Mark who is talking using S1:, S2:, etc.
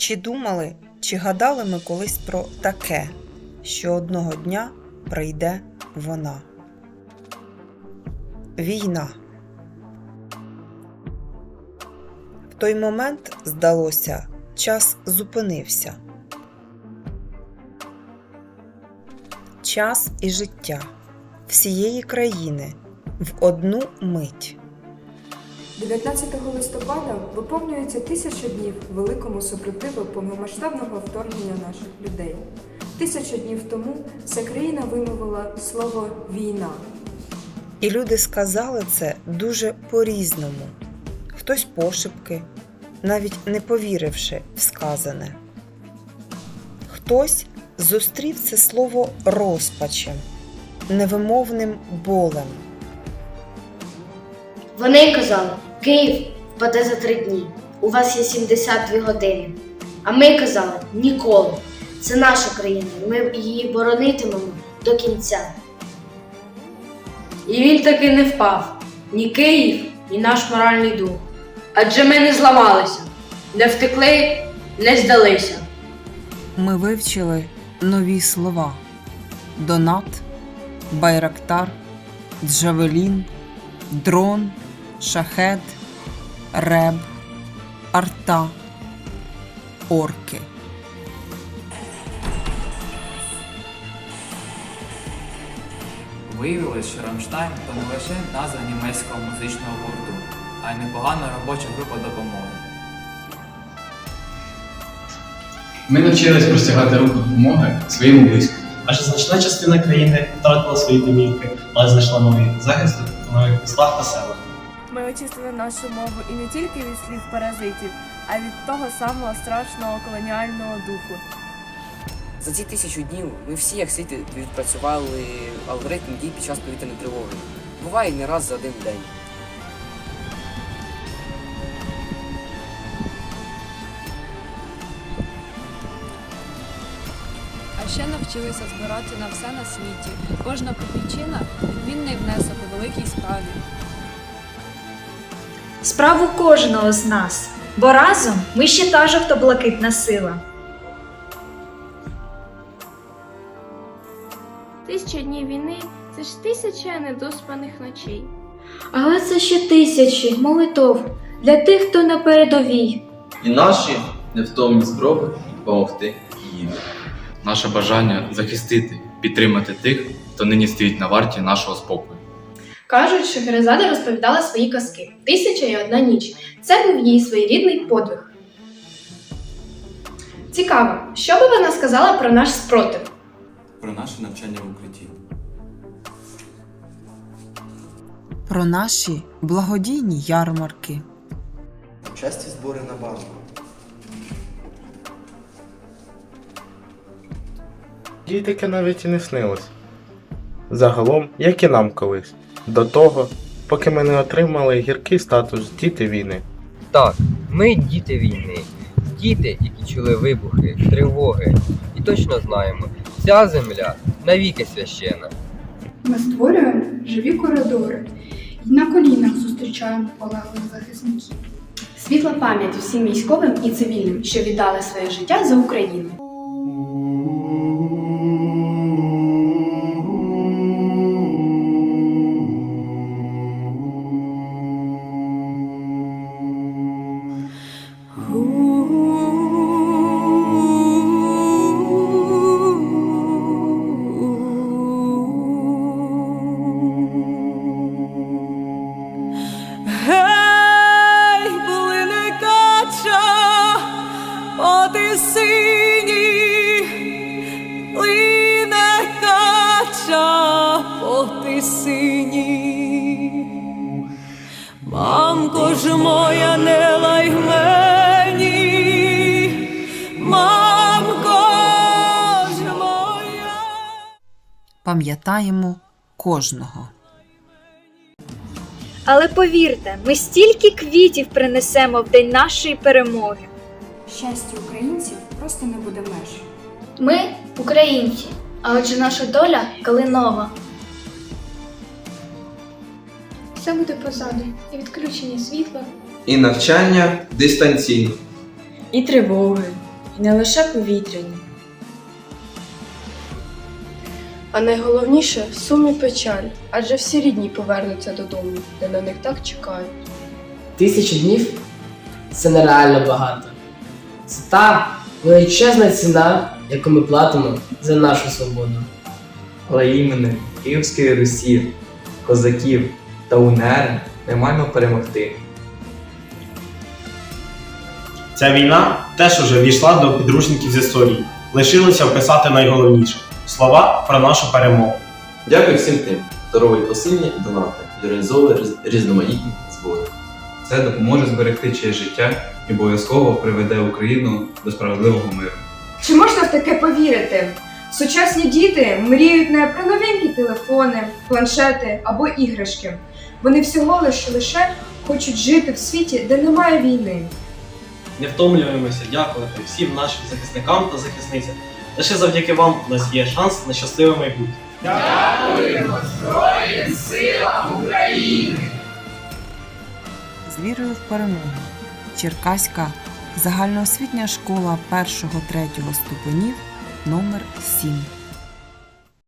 S1: Чи думали, чи гадали ми колись про таке, що одного дня прийде вона? Війна. В той момент, здалося, час зупинився. Час і життя всієї країни в одну мить.
S2: 19 листопада виповнюється тисяча днів великому супротиву повномасштабного вторгнення наших людей. Тисяча днів тому вся країна вимовила слово війна.
S1: І люди сказали це дуже по-різному. Хтось пошепки, навіть не повіривши в сказане. Хтось зустрів це слово розпачем, невимовним болем.
S3: Вони казали, Київ впаде за три дні. У вас є 72 години. А ми казали ніколи. Це наша країна, і ми її боронитимемо до кінця.
S4: І він таки не впав. Ні Київ, ні наш моральний дух. Адже ми не зламалися, не втекли, не здалися.
S1: Ми вивчили нові слова: донат, байрактар, джавелін, дрон, шахет, реб, арта, орки.
S5: Виявилось, що Рамштайн то не лише назва німецького музичного гурту, а й непогана робоча група допомоги.
S6: Ми навчились простягати руку допомоги своїм близьким.
S7: Адже значна частина країни втратила свої домівки, але знайшла новий захист у нових містах та селах.
S8: Ми очистили нашу мову і не тільки від слів паразитів, а від того самого страшного колоніального духу.
S9: За ці тисячу днів ми всі як слід відпрацювали алгоритм дій під час повітряної тривоги. Буває не раз за один день.
S10: А ще навчилися збирати на все на світі. Кожна копійчина відмінний внесок у великій справі.
S11: Справу кожного з нас, бо разом ми ще та жовто-блакитна сила.
S8: Тисяча днів війни це ж тисяча недоспаних ночей.
S11: Але це ще тисячі молитов для тих, хто на передовій.
S12: І наші невтомні спроби допомогти їм.
S6: Наше бажання захистити, підтримати тих, хто нині стоїть на варті нашого спокою.
S3: Кажуть, що Герезада розповідала свої казки Тисяча і одна ніч. Це був її своєрідний подвиг. Цікаво, що би вона сказала про наш спротив?
S5: Про наше навчання в укритті.
S1: Про наші благодійні ярмарки.
S12: Часті збори на базу.
S7: Їй таке навіть і не снилось. Загалом, як і нам колись, до того, поки ми не отримали гіркий статус діти війни.
S13: Так, ми діти війни, діти, які чули вибухи, тривоги, і точно знаємо, ця земля навіки священа.
S2: Ми створюємо живі коридори і на колінах зустрічаємо полеглих захисників.
S3: Світла пам'ять усім військовим і цивільним, що віддали своє життя за Україну.
S8: Сині. Мамко ж моя не лай мені, мамко ж моя.
S1: Пам'ятаємо кожного.
S11: Але повірте, ми стільки квітів принесемо в день нашої перемоги.
S2: Щастя українців просто не буде меж.
S3: Ми українці, а отже наша доля калинова. Все буде позаду, і відключення світла,
S12: І навчання дистанційно.
S4: І тривоги, і
S14: не лише повітряні.
S8: А найголовніше сум і печаль, адже всі рідні повернуться додому, де на них так чекають.
S15: Тисячу днів це нереально багато. Це та величезна ціна, яку ми платимо за нашу свободу.
S16: Але імени Київської Русі, козаків та УНР ми маємо перемогти.
S17: Ця війна теж уже війшла до підручників з історії. Лишилося вписати найголовніше слова про нашу перемогу.
S12: Дякую всім тим, хто робить посильні донати і організовує різ- різноманітні збори.
S18: Це допоможе зберегти чиє життя і обов'язково приведе Україну до справедливого миру.
S2: Чи можна в таке повірити? Сучасні діти мріють не про новенькі телефони, планшети або іграшки. Вони всього лише лише хочуть жити в світі, де немає війни.
S17: Не втомлюємося дякувати всім нашим захисникам та захисницям. Лише завдяки вам у нас є шанс на щасливе майбутнє.
S1: З вірою в перемогу. Черкаська загальноосвітня школа 1-3 ступенів номер 7